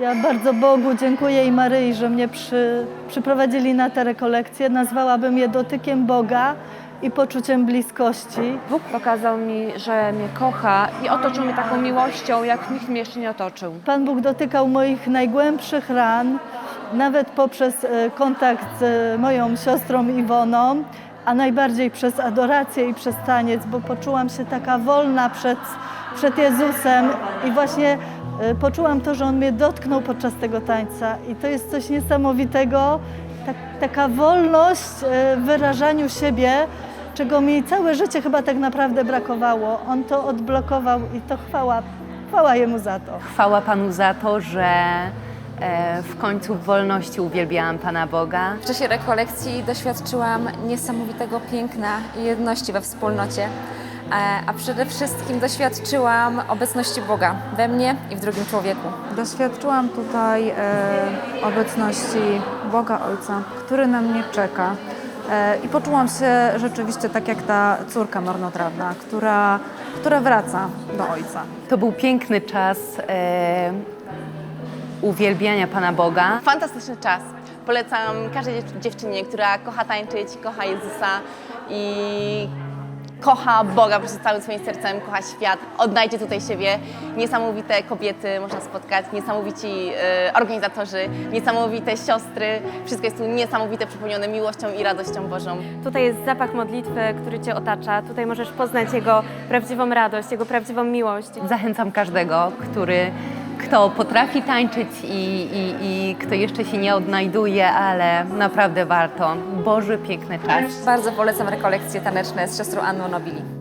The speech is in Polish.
Ja bardzo Bogu dziękuję i Maryi, że mnie przy, przyprowadzili na te rekolekcje. Nazwałabym je dotykiem Boga i poczuciem bliskości. Bóg pokazał mi, że mnie kocha i otoczył mnie taką miłością, jak nikt mnie jeszcze nie otoczył. Pan Bóg dotykał moich najgłębszych ran, nawet poprzez e, kontakt z moją siostrą Iwoną, a najbardziej przez adorację i przez taniec, bo poczułam się taka wolna przed, przed Jezusem i właśnie e, poczułam to, że On mnie dotknął podczas tego tańca i to jest coś niesamowitego, tak, taka wolność e, w wyrażaniu siebie, czego mi całe życie chyba tak naprawdę brakowało. On to odblokował i to chwała, chwała Jemu za to. Chwała Panu za to, że e, w końcu w wolności uwielbiałam Pana Boga. W czasie rekolekcji doświadczyłam niesamowitego piękna i jedności we wspólnocie, e, a przede wszystkim doświadczyłam obecności Boga we mnie i w drugim człowieku. Doświadczyłam tutaj e, obecności Boga Ojca, który na mnie czeka. E, I poczułam się rzeczywiście tak jak ta córka marnotrawna, która, która wraca do Ojca. To był piękny czas e, uwielbiania Pana Boga. Fantastyczny czas. Polecam każdej dziew- dziewczynie, która kocha tańczyć, kocha Jezusa i kocha Boga przez całym swoim sercem, kocha świat. Odnajdzie tutaj siebie. Niesamowite kobiety można spotkać, niesamowici e, organizatorzy, niesamowite siostry. Wszystko jest tu niesamowite, przepełnione miłością i radością Bożą. Tutaj jest zapach modlitwy, który Cię otacza. Tutaj możesz poznać Jego prawdziwą radość, Jego prawdziwą miłość. Zachęcam każdego, który, kto potrafi tańczyć i, i, i kto jeszcze się nie odnajduje, ale naprawdę warto. Boży, piękny czas. Bardzo polecam rekolekcje taneczne z siostrą Anną Nobili.